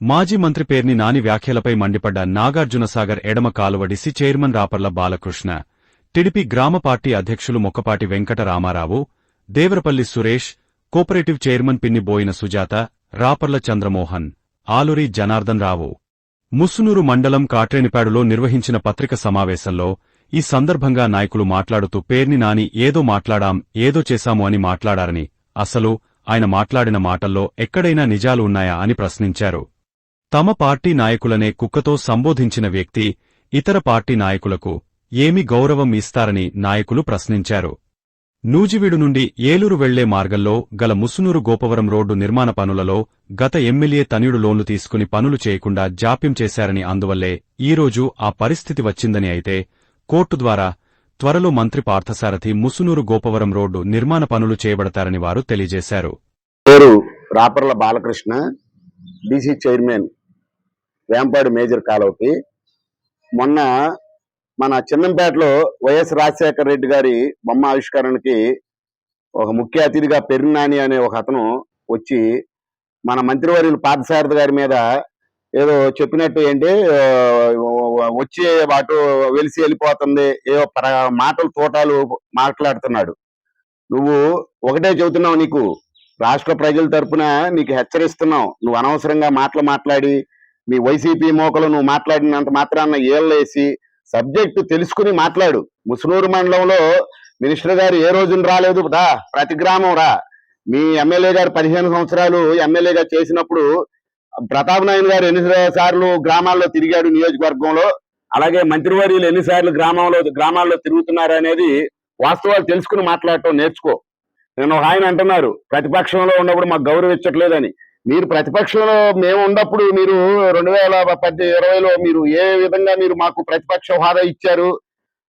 మాజీ మంత్రి పేర్ని నాని వ్యాఖ్యలపై మండిపడ్డ నాగార్జునసాగర్ ఎడమ కాలువడిసి చైర్మన్ రాపర్ల బాలకృష్ణ టిడిపి గ్రామ పార్టీ అధ్యక్షులు మొక్కపాటి వెంకట రామారావు దేవరపల్లి సురేష్ కోపరేటివ్ చైర్మన్ పిన్ని బోయిన సుజాత రాపర్ల చంద్రమోహన్ ఆలూరి జనార్దన్ రావు. ముసునూరు మండలం కాట్రేనిపాడులో నిర్వహించిన పత్రిక సమావేశంలో ఈ సందర్భంగా నాయకులు మాట్లాడుతూ పేర్ని నాని ఏదో మాట్లాడాం ఏదో చేశాము అని మాట్లాడారని అసలు ఆయన మాట్లాడిన మాటల్లో ఎక్కడైనా నిజాలు ఉన్నాయా అని ప్రశ్నించారు. తమ పార్టీ నాయకులనే కుక్కతో సంబోధించిన వ్యక్తి ఇతర పార్టీ నాయకులకు ఏమి గౌరవం ఇస్తారని నాయకులు ప్రశ్నించారు. నూజివీడు నుండి ఏలూరు వెళ్ళే మార్గంలో గల ముసునూరు గోపవరం రోడ్డు నిర్మాణ పనులలో గత ఎమ్మెల్యే తనియుడు లోన్లు తీసుకుని పనులు చేయకుండా జాప్యం చేశారని అందువల్లే ఈరోజు ఆ పరిస్థితి వచ్చిందని అయితే కోర్టు ద్వారా త్వరలో మంత్రి పార్థసారథి ముసునూరు గోపవరం రోడ్డు నిర్మాణ పనులు చేయబడతారని వారు తెలియజేశారు. పేరు Raparla Balakrishna DC chairman. Vempadu major కాలువకి. మొన్న మన చిన్నంపేటలో వైఎస్ రాజశేఖర రెడ్డి గారి బొమ్మ ఆవిష్కరణకి ఒక ముఖ్య అతిథిగా పెరినాని అనే ఒక అతను వచ్చి మన మంత్రివర్యులు పార్థసారథి గారి మీద ఏదో చెప్పినట్టు ఏంటి వచ్చి వాటు వెలిసి వెళ్ళిపోతుంది ఏదో పర- మాటలు తోటాలు మాట్లాడుతున్నాడు. నువ్వు ఒకటే చెబుతున్నావు నీకు రాష్ట్ర ప్రజల తరపున నీకు హెచ్చరిస్తున్నావు నువ్వు అనవసరంగా మాటలు మాట్లాడి మీ వైసీపీ మోకలు నువ్వు మాట్లాడినంత మాత్రాన ఏళ్ళేసి సబ్జెక్టు తెలుసుకుని మాట్లాడు. ముసునూరు మండలంలో మినిస్టర్ గారు ఏ రోజున రాలేదు రా? ప్రతి గ్రామం రా. మీ ఎమ్మెల్యే గారు పదిహేను సంవత్సరాలు ఎమ్మెల్యేగా చేసినప్పుడు ప్రతాప్ నాయన్ గారు ఎన్ని సార్లు గ్రామాల్లో తిరిగాడు నియోజకవర్గంలో? అలాగే మంత్రివర్యులు ఎన్నిసార్లు గ్రామంలో గ్రామాల్లో తిరుగుతున్నారు అనేది వాస్తవాలు తెలుసుకుని మాట్లాడటం నేర్చుకో. నేను ఒక ఆయన అంటున్నారు ప్రతిపక్షంలో ఉన్నప్పుడు మాకు గౌరవించట్లేదని. మీరు ప్రతిపక్షంలో మేము ఉన్నప్పుడు మీరు రెండు వేల పది ఇరవైలో మీరు ఏ విధంగా మీరు మాకు ప్రతిపక్ష హోదా ఇచ్చారు?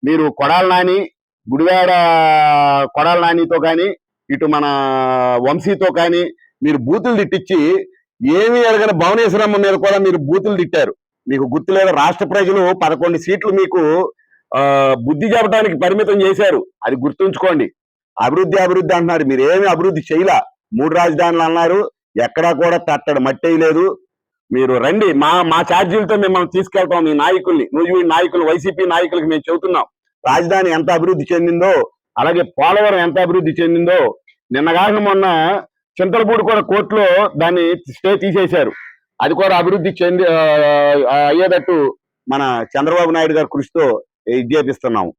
మీరు కొడాల నాని గుడివాడ కొడాల నానితో కానీ ఇటు మన వంశీతో కానీ మీరు బూతులు తిట్టించి ఏమీ ఎరగని భువనేశ్వరమ్మ మీద కూడా మీరు బూతులు తిట్టారు. మీకు గుర్తులేదు రాష్ట్ర ప్రజలు పదకొండు సీట్లు మీకు బుద్ధి చెప్పడానికి పరిమితం చేశారు. అది గుర్తుంచుకోండి. అభివృద్ధి అభివృద్ధి అంటున్నారు. మీరు ఏమి అభివృద్ధి చేయలా. మూడు రాజధానులు అన్నారు. ఎక్కడా కూడా తట్టడు లేదు. మీరు రండి. మా మా ఛార్జీలతో మిమ్మల్ని తీసుకెళ్తాం మీ నాయకుల్ని. నువ్వు నాయకులు వైసీపీ నాయకులకి మేము చెబుతున్నాం. రాజధాని ఎంత అభివృద్ధి చెందిందో అలాగే పోలవరం ఎంత అభివృద్ధి చెందిందో నిన్నగాక మొన్న చింతలపూడి కూడా కోర్టులో దాన్ని స్టే తీసేశారు. అది కూడా అభివృద్ధి చెంది అయ్యేటట్టు మన చంద్రబాబు నాయుడు గారి కృషితో విజ్ఞాపిస్తున్నాము.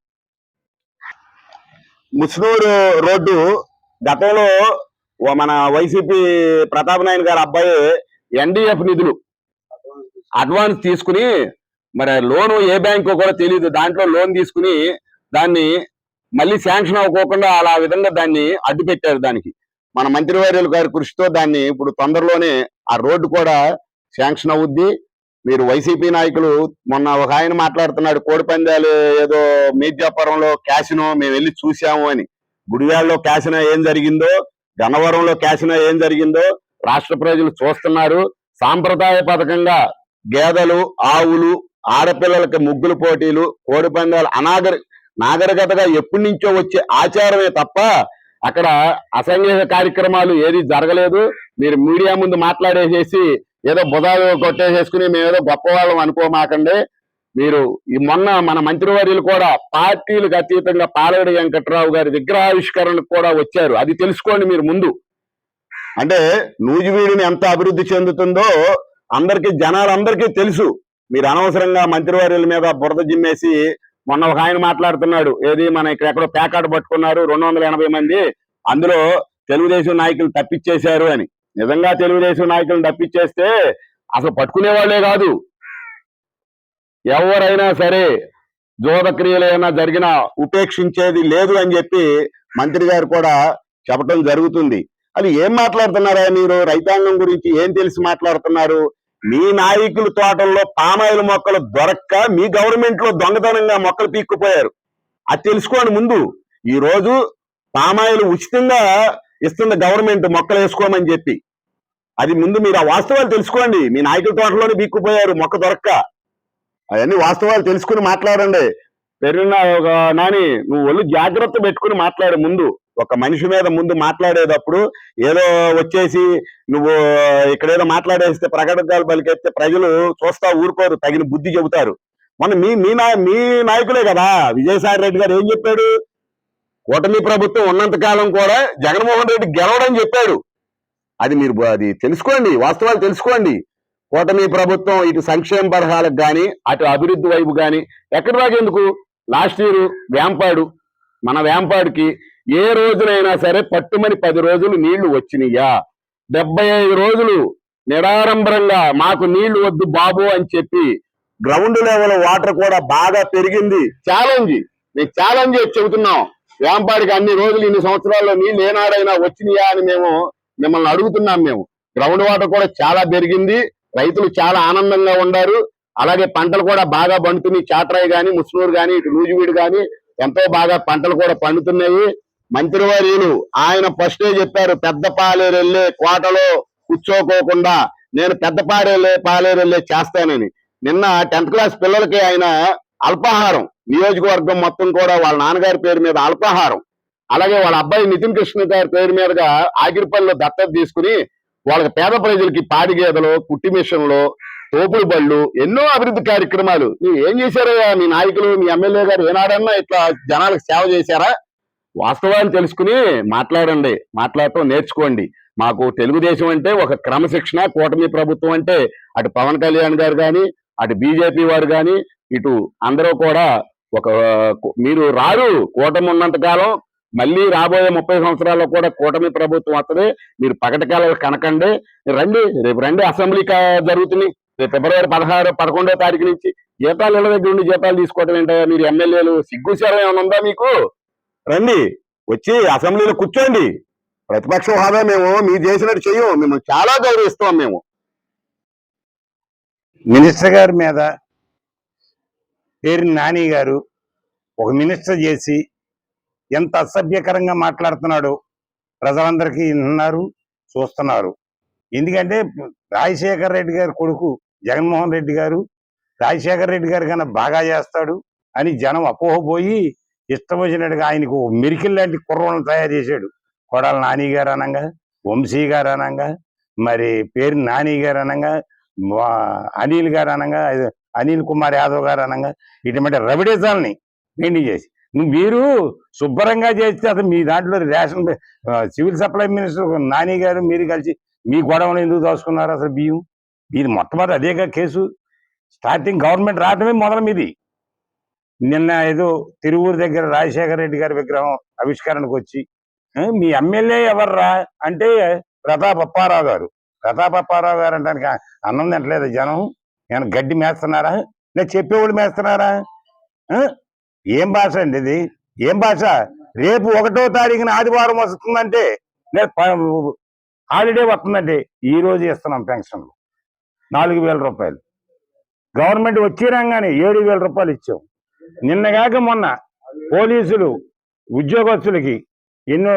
ముస్నూరు రోడ్డు గతంలో మన వైసీపీ ప్రతాప్ నాయన్ గారి అబ్బాయి ఎన్డీఎఫ్ నిధులు అడ్వాన్స్ తీసుకుని మరి లోను ఏ బ్యాంకు కూడా తెలియదు దాంట్లో లోన్ తీసుకుని దాన్ని మళ్ళీ శాంక్షన్ అవ్వకోకుండా అలా విధంగా దాన్ని అడ్డు పెట్టారు దానికి. మన మంత్రివర్యుల గారి కృషితో దాన్ని ఇప్పుడు తొందరలోనే ఆ రోడ్డు కూడా శాంక్షన్ అవుద్ది. మీరు వైసీపీ నాయకులు మొన్న ఒక ఆయన మాట్లాడుతున్నాడు కోడిపందాలు ఏదో మీర్జాపురంలో క్యాసినో మేము వెళ్ళి చూసాము అని. గుడివాడలో క్యాసినో ఏం జరిగిందో గన్నవరంలో క్యాసినో ఏం జరిగిందో రాష్ట్ర ప్రజలు చూస్తున్నారు. సాంప్రదాయ పథకంగా గేదెలు ఆవులు ఆడపిల్లలకి ముగ్గులు పోటీలు కోడి పందాలు అనాగరి నాగరికతగా ఎప్పటి నుంచో వచ్చే ఆచారమే తప్ప అక్కడ అసంఘిక కార్యక్రమాలు ఏది జరగలేదు. మీరు మీడియా ముందు మాట్లాడేసేసి ఏదో బుధాలు కొట్టేసేసుకుని మేమేదో గొప్పవాళ్ళం అనుకోమాకండి. మీరు ఈ మొన్న మన మంత్రివర్యులు కూడా పార్టీలకు అతీతంగా పాలగడి వెంకట్రావు గారి విగ్రహావిష్కరణకు కూడా వచ్చారు. అది తెలుసుకోండి మీరు ముందు. అంటే నూజివీడిని ఎంత అభివృద్ధి చెందుతుందో అందరికీ జనాలందరికీ తెలుసు. మీరు అనవసరంగా మంత్రివర్యుల మీద బురద జిమ్మేసి మొన్న ఒక ఆయన మాట్లాడుతున్నాడు. ఏది మన ఇక్కడ ఎక్కడో ప్యాకాట్ పట్టుకున్నారు రెండు వందల ఎనభై మంది. అందులో తెలుగుదేశం నాయకులు తప్పించేశారు అని. నిజంగా తెలుగుదేశం నాయకులను తప్పిచ్చేస్తే అసలు పట్టుకునే వాళ్ళే కాదు. ఎవరైనా సరే జోదక్రియలు ఏమైనా జరిగినా ఉపేక్షించేది లేదు అని చెప్పి మంత్రి గారు కూడా చెప్పడం జరుగుతుంది. అది ఏం మాట్లాడుతున్నారా మీరు? రైతాంగం గురించి ఏం తెలిసి మాట్లాడుతున్నారు? మీ నాయకుల తోటల్లో పామాయిల్ మొక్కలు దొరక్క మీ గవర్నమెంట్లో దొంగతనంగా మొక్కలు పీక్కుపోయారు. అది తెలుసుకోండి ముందు. ఈ రోజు పామాయిల్ ఉచితంగా ఇస్తుంది గవర్నమెంట్ మొక్కలు వేసుకోమని చెప్పి. అది ముందు మీరు ఆ వాస్తవాలు తెలుసుకోండి. మీ నాయకుల తోటలోనే పీక్కుపోయారు మొక్క దొరక్క. అవన్నీ వాస్తవాలు తెలుసుకుని మాట్లాడండి. పెరిగిన ఒక నాని నువ్వు ఒళ్ళు జాగ్రత్త పెట్టుకుని మాట్లాడే ముందు. ఒక మనిషి మీద ముందు మాట్లాడేటప్పుడు ఏదో వచ్చేసి నువ్వు ఇక్కడ ఏదో మాట్లాడేస్తే ప్రకటనలు పలికేస్తే ప్రజలు చూస్తా ఊరుకోరు తగిన బుద్ధి చెబుతారు. మన మీ మీ నాయ- మీ నాయకులే కదా విజయసాయి రెడ్డి గారు ఏం చెప్పాడు? కూటమి ప్రభుత్వం ఉన్నంత కాలం కూడా జగన్మోహన్ రెడ్డి గెలవడం చెప్పాడు. అది మీరు అది తెలుసుకోండి వాస్తవాలు తెలుసుకోండి. కూటమి ప్రభుత్వం ఇటు సంక్షేమ పథకాలకు కానీ అటు అభివృద్ధి వైపు కానీ ఎక్కడి దాకా ఎందుకు? లాస్ట్ ఇయర్ వేంపాడు మన వేంపాడుకి ఏ రోజునైనా సరే పట్టుమని పది రోజులు నీళ్ళు వచ్చినాయా డెబ్బై ఐదు రోజులు నిరాడంబరంగా మాకు నీళ్ళు వద్దు బాబు అని చెప్పి గ్రౌండ్ లెవెల్ వాటర్ కూడా బాగా పెరిగింది. ఛాలెంజ్ మేము ఛాలెంజ్ చెబుతున్నాం? వేంపాడికి అన్ని రోజులు ఇన్ని సంవత్సరాల్లో నీళ్ళు ఏనాడైనా వచ్చినాయా అని మేము మిమ్మల్ని అడుగుతున్నాం మేము. గ్రౌండ్ వాటర్ కూడా చాలా పెరిగింది. రైతులు చాలా ఆనందంగా ఉన్నారు అలాగే పంటలు కూడా బాగా పండుతున్నాయి. చాట్రాయి కానీ ముస్నూరు కానీ ఇటు నూజివీడు కానీ ఎంతో బాగా పంటలు కూడా పండుతున్నాయి. మంత్రివర్యులు ఆయన ఫస్టే చెప్పారు పెద్ద పాలేరు వెళ్ళే కోటలో కూర్చోకోకుండా నేను పెద్ద పాడేళ్ళే పాలేరు వెళ్ళే చేస్తానని. నిన్న టెన్త్ క్లాస్ పిల్లలకి ఆయన అల్పాహారం నియోజకవర్గం మొత్తం కూడా వాళ్ళ నాన్నగారి పేరు మీద అల్పాహారం. అలాగే వాళ్ళ అబ్బాయి నితిన్ కృష్ణ గారి పేరు మీదుగా ఆగిరిపల్లిలో దత్తత తీసుకుని వాళ్ళకి పేద ప్రజలకి పాడి గేదెలు కుట్టి మిషన్లు తోపుడు బళ్ళు ఎన్నో అభివృద్ధి కార్యక్రమాలు. నువ్వు ఏం చేశారయ్యా? మీ నాయకులు మీ ఎమ్మెల్యే గారు ఏనాడన్నా ఇట్లా జనాలకు సేవ చేశారా? వాస్తవాన్ని తెలుసుకుని మాట్లాడండి. మాట్లాడటం నేర్చుకోండి. మాకు తెలుగుదేశం అంటే ఒక క్రమశిక్షణ కూటమి ప్రభుత్వం అంటే అటు పవన్ కళ్యాణ్ గారు కానీ అటు బీజేపీ వారు కానీ ఇటు అందరూ కూడా ఒక మీరు రారు కూటమి ఉన్నంత కాలం మళ్ళీ రాబోయే ముప్పై సంవత్సరాల్లో కూడా కూటమి ప్రభుత్వం వస్తుంది. మీరు పగటకాల కనకండి. రండి. రేపు రండి అసెంబ్లీ కా- జరుగుతుంది రేపు ఫిబ్రవరి పదహారు పదకొండో తారీఖు నుంచి జీతాలు ఇళ్ళ దగ్గర ఉండి జీతాలు తీసుకోవటం ఏంటో మీరు ఎమ్మెల్యేలు సిగ్గుశారం ఏమైనా ఉందా మీకు? రండి. వచ్చి అసెంబ్లీలో కూర్చోండి. ప్రతిపక్ష హోదా మేము మీరు చేసినట్టు చెయ్యం. మిమ్మల్ని చాలా గౌరవిస్తాం మేము. మినిస్టర్ గారి మీద పేరు నాని గారు ఒక మినిస్టర్ చేసి ఎంత అసభ్యకరంగా మాట్లాడుతున్నాడు ప్రజలందరికీ విన్నారు చూస్తున్నారు. ఎందుకంటే రాజశేఖర్ రెడ్డి గారి కొడుకు జగన్మోహన్ రెడ్డి గారు రాజశేఖర్ రెడ్డి గారి కన్నా బాగా చేస్తాడు అని జనం అపోహపోయి ఇష్టం వచ్చినట్టుగా ఆయనకు ఒక మెరికిల్ లాంటి కుర్రలను తయారు చేశాడు. కొడాల నాని గారు అనంగా వంశీ గారు అనంగా మరి పేరు నాని గారు అనంగా అనిల్ గారు అనగా అనిల్ కుమార్ యాదవ్ గారు అనగా ఇటువంటి రవిడేజాలని పెయింటింగ్ చేసి మీరు శుభ్రంగా చేస్తే అసలు మీ దాంట్లో ration civil supply minister Nani garu మీరు కలిసి మీ గొడవలు ఎందుకు దోసుకున్నారు అసలు బియ్యం? మీది మొట్టమొదటి అదేగా కేసు. స్టార్టింగ్ గవర్నమెంట్ రావడమే మొదలు మీది నిన్న ఏదో తిరువూరు దగ్గర రాజశేఖర రెడ్డి గారి విగ్రహం ఆవిష్కరణకు వచ్చి మీ ఎమ్మెల్యే ఎవర్రా అంటే ప్రతాప్ అప్పారావు గారు. ప్రతాప్ అప్పారావు గారు అంటే అన్నం తింటలేదు జనం. నేను గడ్డి మేస్తున్నారా? లేదా చెప్పేవాళ్ళు మేస్తున్నారా? ఏం భాష అండి ఇది? ఏం భాష? రేపు ఒకటో తారీఖున ఆదివారం వస్తుందంటే హాలిడే వస్తుందంటే ఈ రోజు ఇస్తున్నాం పెన్షన్లు. నాలుగు వేల రూపాయలు. గవర్నమెంట్ వచ్చి రాగానే ఏడు వేల రూపాయలు ఇచ్చాం. నిన్నగాక మొన్న పోలీసులు ఉద్యోగస్తులకి ఎన్నో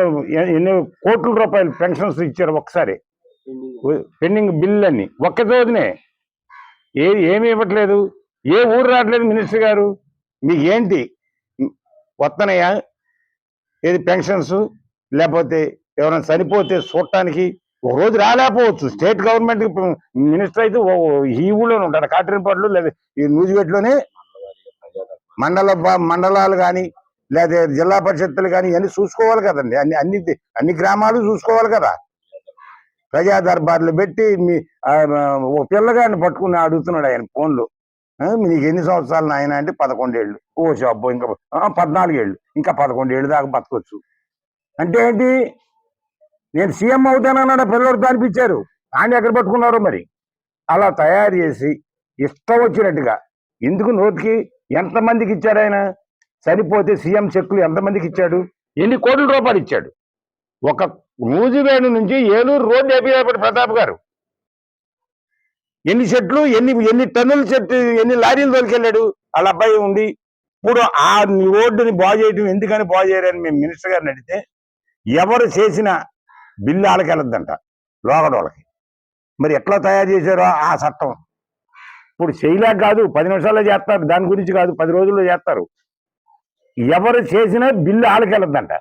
ఎన్నో కోట్ల రూపాయలు పెన్షన్స్ ఇచ్చారు ఒకసారి. పెండింగ్ బిల్లు అన్ని ఒక్క రోజునే ఏ ఏమి ఇవ్వట్లేదు. ఏ ఊరు రావట్లేదు మినిస్టర్ గారు? మీకు ఏంటి వస్తున్నాయా ఏది పెన్షన్స్? లేకపోతే ఎవరైనా చనిపోతే చూడటానికి ఒక రోజు రాలేకపోవచ్చు. స్టేట్ గవర్నమెంట్ మినిస్టర్ అయితే ఈ ఊళ్ళోనే ఉంటాడు. కాటరిపాడులో లేదా ఈ నూజివేట్లోనే మండల మండలాలు కానీ లేదా జిల్లా పరిషత్తులు కానీ అన్ని చూసుకోవాలి కదండి. అన్ని అన్ని అన్ని గ్రామాలు చూసుకోవాలి కదా. ప్రజా దర్బార్లు పెట్టి మీ ఓ పిల్లగాడిని పట్టుకుని అడుగుతున్నాడు ఆయన ఫోన్లో. నీకు ఎన్ని సంవత్సరాలు నాయన అంటే పదకొండేళ్ళు. ఓ షబ్బు ఇంకా పద్నాలుగేళ్ళు. ఇంకా పదకొండేళ్ళు దాకా బతకొచ్చు. అంటే ఏంటి? నేను సీఎం అవుతానన్నాడు పిల్లలు అనిపించారు ఆయన ఎక్కడ పట్టుకున్నారో మరి? అలా తయారు చేసి ఇష్టం వచ్చినట్టుగా. ఎందుకు నోటికి ఎంతమందికి ఇచ్చాడు ఆయన? సరిపోతే సీఎం చెక్కులు ఎంతమందికి ఇచ్చాడు? ఎన్ని కోట్ల రూపాయలు ఇచ్చాడు? ఒక నూజివేడు నుంచి ఏలూరు రోడ్డు ఏపీ ప్రతాప్ గారు. ఎన్ని చెట్లు ఎన్ని ఎన్ని టన్నుల చెట్టు ఎన్ని లారీలు తోలికెళ్ళాడు? వాళ్ళ అబ్బాయి ఉంది. ఇప్పుడు ఆ రోడ్డుని బాగు చేయడం ఎందుకని బాగు చేయరని మేము మినిస్టర్ గారిని అడిగితే ఎవరు చేసిన బిల్లు వాళ్ళకి వెళ్ళొద్దంట లోగడ మరి ఎట్లా తయారు చేశారో ఆ చట్టం. ఇప్పుడు చేయలేక కాదు పది నిమిషాల్లో చేస్తారు దాని గురించి కాదు పది రోజుల్లో చేస్తారు. ఎవరు చేసినా బిల్లు వాళ్ళకి వెళ్ళొద్దంట.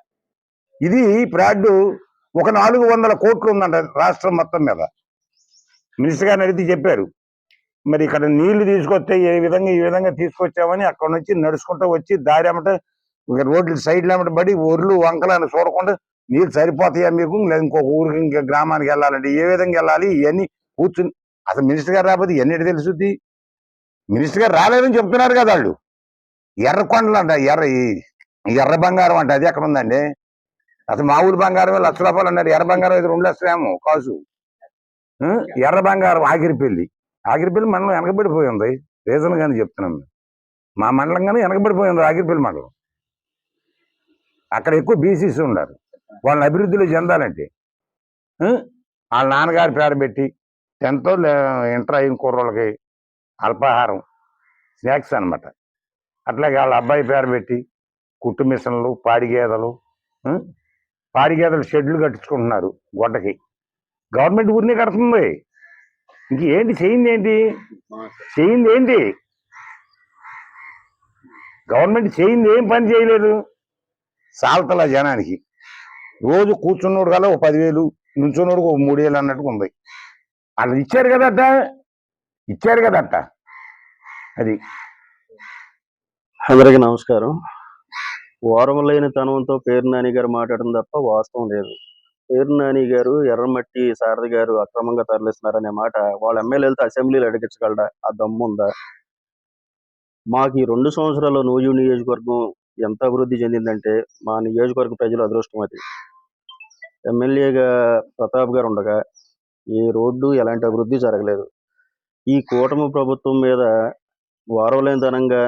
ఇది ఫ్రాడ్. ఒక నాలుగు వందల కోట్లు ఉందంట రాష్ట్రం మొత్తం మీద. మినిస్టర్ గారిని అడిగితే చెప్పారు. మరి ఇక్కడ నీళ్ళు తీసుకొస్తే ఏ విధంగా ఈ విధంగా తీసుకొచ్చామని అక్కడ నుంచి నడుచుకుంటూ వచ్చి దారి అమ్మట రోడ్లు సైడ్లు అమ్మట పడి ఒర్లు వంకలను చూడకుండా నీళ్ళు సరిపోతాయా మీకు? లేదా ఇంకొక ఊరికి ఇంకా గ్రామానికి వెళ్ళాలంటే ఏ విధంగా వెళ్ళాలి? ఇవన్నీ కూర్చుని అసలు మినిస్టర్ గారు రాకపోతే ఎన్నిటి తెలుసుద్ది? మినిస్టర్ గారు రాలేదని చెప్తున్నారు కదా వాళ్ళు. ఎర్రకొండలు అంట ఎర్ర ఎర్ర బంగారం అంట అది ఎక్కడ ఉందండి? అసలు మా ఊరు బంగారం లక్ష రూపాయలు అన్నారు. ఎర్ర బంగారం అయితే రెండు లక్షలేమో కాసు ఎర్ర బంగారం ఆగిరిపల్లి ఆగిరిపల్లి మండలం వెనకబడిపోయి ఉంది రీజన్ గానే చెప్తున్నాం మేము. మా మండలం కానీ వెనకబడిపోయి ఉంది ఆగిరిపల్లి మండలం అక్కడ ఎక్కువ బీసీసీ ఉన్నారు వాళ్ళని అభివృద్ధిలో చెందాలంటే? వాళ్ళ నాన్నగారి పేరు పెట్టి టెన్త్ ఇంటర్ అయిన కుర్రోళ్ళకి అల్పాహారం స్నాక్స్ అన్నమాట. అట్లాగే వాళ్ళ అబ్బాయి పేరు పెట్టి కుట్టు మిషన్లు పాడి గేదెలు ఆ? పాడి గేదెలు షెడ్లు కట్టించుకుంటున్నారు గొడ్డకి. గవర్నమెంట్ ఊరినే కడుతుంది. ఇంక ఏంటి చేయింది ఏంటి? చేయింది ఏంటి? గవర్నమెంట్ చేయింది ఏం పని చేయలేదు. సాల్తల జనానికి. రోజు కూర్చున్నోడు కల్లా ఒక పదివేలు నుంచున్నోడు ఒక మూడు వేలు అన్నట్టుగా ఉంది. వాళ్ళు ఇచ్చారు కదట? ఇచ్చారు కదట? అది. అందరికీ నమస్కారం. వారం లేని తనంతో పేరు నాని గారు మాట్లాడడం తప్ప వాస్తవం లేదు. పేరు నాని గారు ఎర్రమట్టి శారద గారు అక్రమంగా తరలిస్తున్నారనే మాట వాళ్ళ ఎమ్మెల్యేలతో అసెంబ్లీలు అడిగించగలడా? ఆ దమ్ముందా మాకు ఈ రెండు సంవత్సరాల్లో నూజు నియోజకవర్గం ఎంత అభివృద్ధి చెందిందంటే మా నియోజకవర్గ ప్రజలు అదృష్టం అది. ఎమ్మెల్యేగా ప్రతాప్ గారు ఉండగా ఏ రోడ్డు ఎలాంటి అభివృద్ధి జరగలేదు. ఈ కూటమి ప్రభుత్వం మీద వారవలేనితనంగా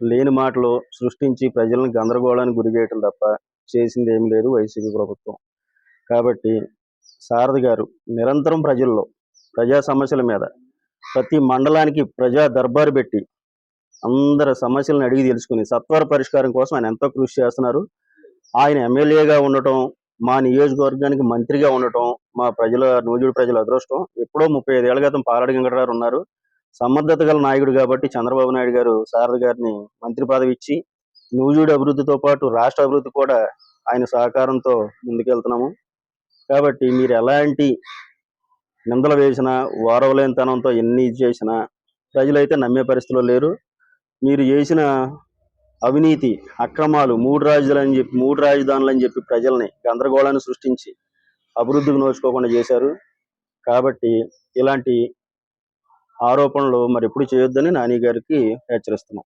లేని మాటలు సృష్టించి ప్రజలను గందరగోళానికి గురి చేయటం తప్ప చేసింది ఏం లేదు వైసీపీ ప్రభుత్వం. కాబట్టి సారథి గారు నిరంతరం ప్రజల్లో ప్రజా సమస్యల మీద ప్రతి మండలానికి ప్రజా దర్బారు పెట్టి అందరి సమస్యలను అడిగి తెలుసుకుని సత్వర పరిష్కారం కోసం ఆయన ఎంతో కృషి చేస్తున్నారు. ఆయన ఎమ్మెల్యేగా ఉండటం మా నియోజకవర్గానికి మంత్రిగా ఉండటం మా ప్రజల నూజుడు ప్రజల అదృష్టం ఎప్పుడో ముప్పై ఐదేళ్ళ క్రితం పాలడి వెంకటరావు ఉన్నారు. సమర్థత గల నాయకుడు కాబట్టి చంద్రబాబు నాయుడు గారు సారథి గారిని మంత్రి పదవి ఇచ్చి నూజుడు అభివృద్ధితో పాటు రాష్ట్ర అభివృద్ధి కూడా ఆయన సహకారంతో ముందుకెళ్తున్నాము. కాబట్టి మీరు ఎలాంటి నిందలు వేసినా వారవలేనితనంతో ఎన్ని ఇది చేసినా ప్రజలైతే నమ్మే పరిస్థితిలో లేరు. మీరు చేసిన అవినీతి అక్రమాలు మూడు రాజధానులు అని చెప్పి మూడు రాజధానులు అని చెప్పి ప్రజల్ని గందరగోళాన్ని సృష్టించి అభివృద్ధికి నోచుకోకుండా చేశారు. కాబట్టి ఇలాంటి ఆరోపణలు మరి ఎప్పుడు చేయొద్దని నాని గారికి హెచ్చరిస్తున్నాం.